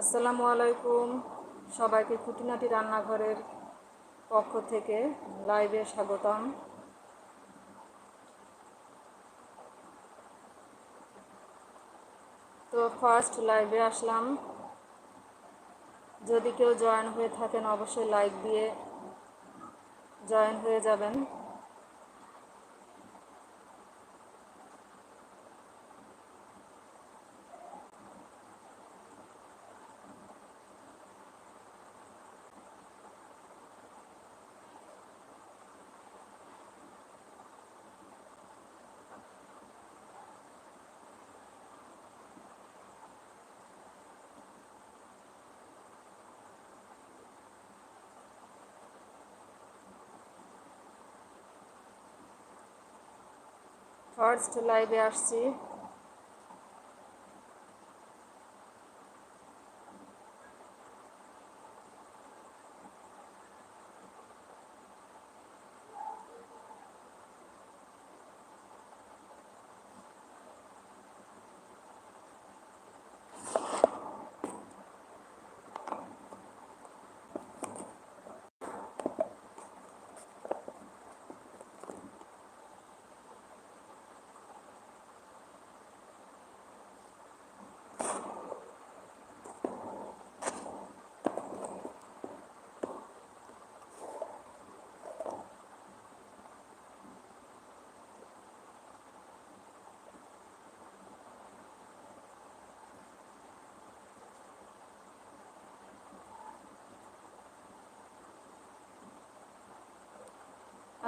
আসসালামু আলাইকুম। সবাইকে খুঁটিনাটি রান্নাঘরের পক্ষ থেকে লাইভে স্বাগতম। তো ফার্স্ট লাইভে আসলাম। যদি কেউ জয়েন হয়ে থাকেন, অবশ্যই লাইক দিয়ে জয়েন হয়ে যাবেন। ফার্স্ট লাইভে আসছি।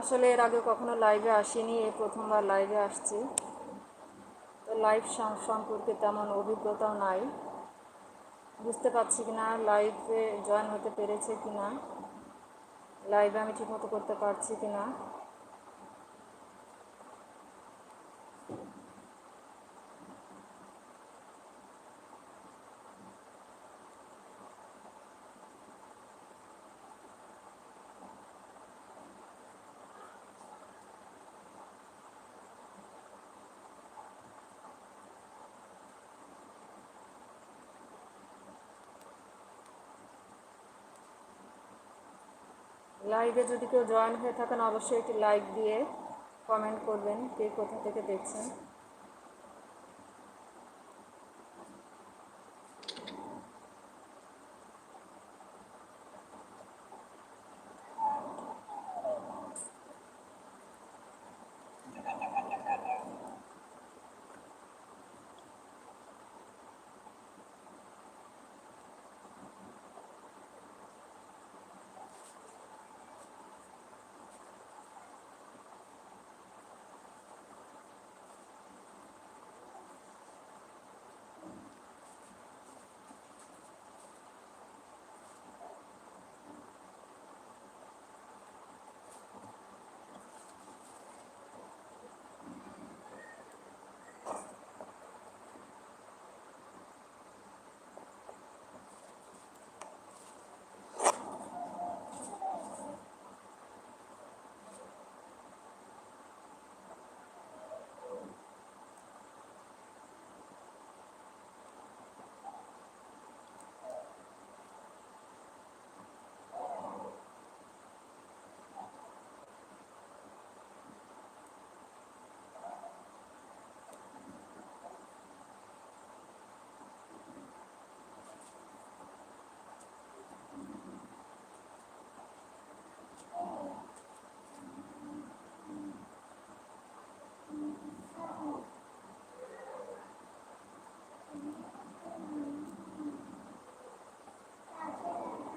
আসলে এর আগে কখনো লাইভে আসিনি, এই প্রথমবার লাইভে আসছি। তো লাইভ সম্পর্কে তেমন অভিজ্ঞতাও নাই। বুঝতে পারছি কি না লাইভে জয়েন হতে পেরেছে কি না লাইভে আমি ঠিকমতো করতে পারছি কি না লাইভে যদি কেউ জয়েন হয়ে থাকেন অবশ্যই একটি লাইক দিয়ে কমেন্ট করবেন, কে কোথা থেকে দেখছেন।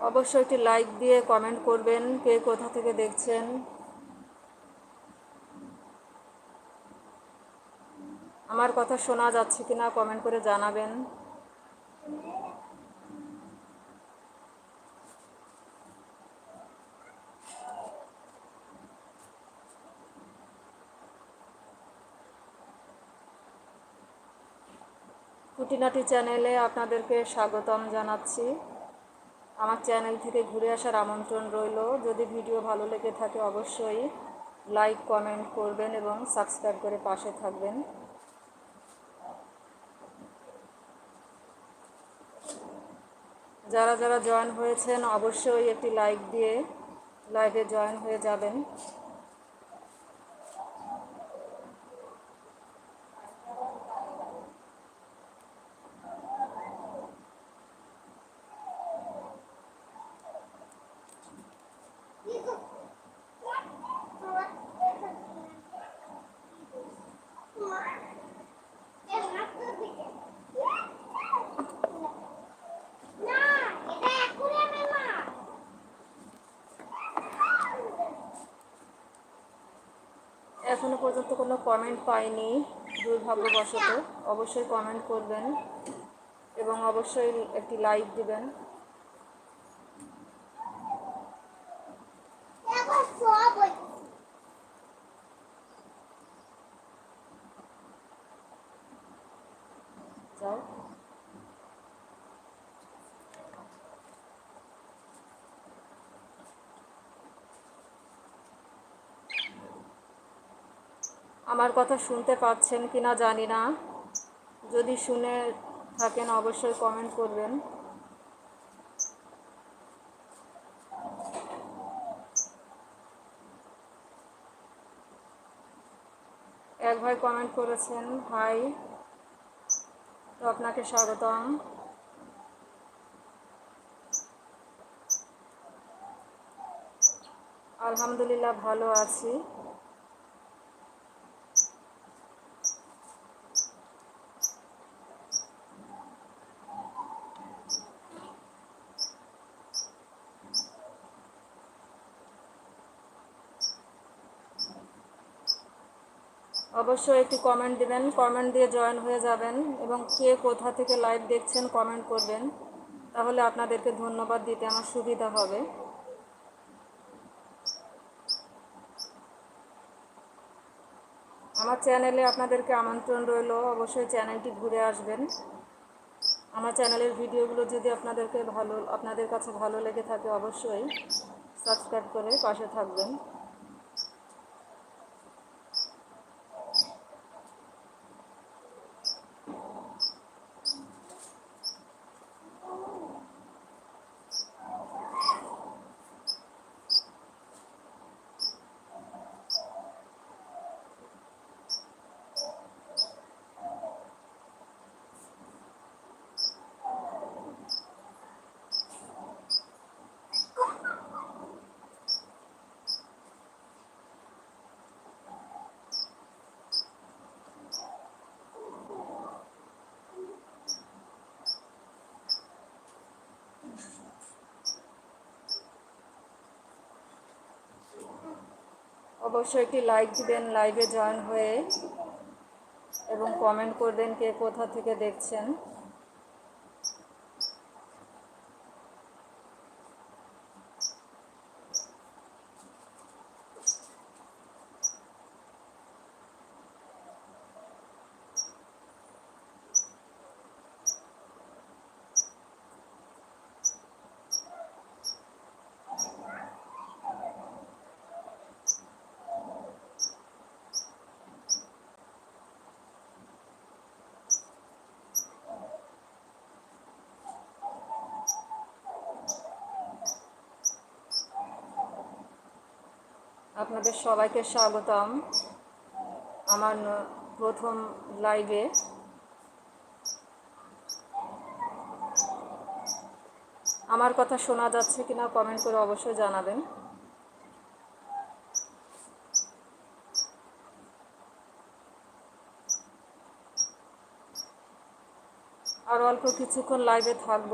অবশ্যই একটি লাইক দিয়ে কমেন্ট করবেন, কে কোথা থেকে দেখছেন। আমার কথা শোনা যাচ্ছে কিনা কমেন্ট করে জানাবেন। খুঁটিনাটি চ্যানেলে আপনাদেরকে স্বাগতম জানাচ্ছি। আমার চ্যানেল থেকে ঘুরে আসার আমন্ত্রণ রইল। যদি ভিডিও ভালো লেগে থাকে অবশ্যই লাইক, কমেন্ট করবেন এবং সাবস্ক্রাইব করে পাশে থাকবেন। যারা যারা জয়েন হয়েছেন অবশ্যই একটি লাইক দিয়ে লাইভে জয়েন হয়ে যাবেন। এখনও পর্যন্ত কোনো কমেন্ট পাইনি, দুর্ভাগ্যবশত। অবশ্যই কমেন্ট করবেন এবং অবশ্যই একটি লাইক দিবেন। যাও। আমার কথা শুনতে পাচ্ছেন কি না জানি না। যদি শুনে থাকেন অবশ্যই কমেন্ট করবেন। এক ভাই কমেন্ট করেছেন, ভাই, তো আপনাকে স্বাগতম। আলহামদুলিল্লাহ ভালো আছি। অবশ্যই একটি কমেন্ট দিবেন। কমেন্ট দিয়ে জয়েন হয়ে যাবেন এবং কে কোথা থেকে লাইভ দেখছেন কমেন্ট করবেন। তাহলে আপনাদেরকে ধন্যবাদ দিতে আমার সুবিধা হবে। আমার চ্যানেলে আপনাদেরকে আমন্ত্রণ রইল। অবশ্যই চ্যানেলটি ঘুরে আসবেন। আমার চ্যানেলের ভিডিওগুলো যদি আপনাদেরকে ভালো, আপনাদের কাছে ভালো লেগে থাকে অবশ্যই সাবস্ক্রাইব করে পাশে থাকবেন। অবশ্যই একটি লাইক দিবেন লাইভে জয়েন হয়ে এবং কমেন্ট করবেন কে কোথা থেকে দেখছেন। আপনাদের সবাইকে স্বাগতম আমার প্রথম লাইভে আমার কথা শোনা যাচ্ছে কিনা কমেন্ট করে অবশ্যই জানাবেন। আর অল্প কিছুক্ষণ লাইভে থাকব।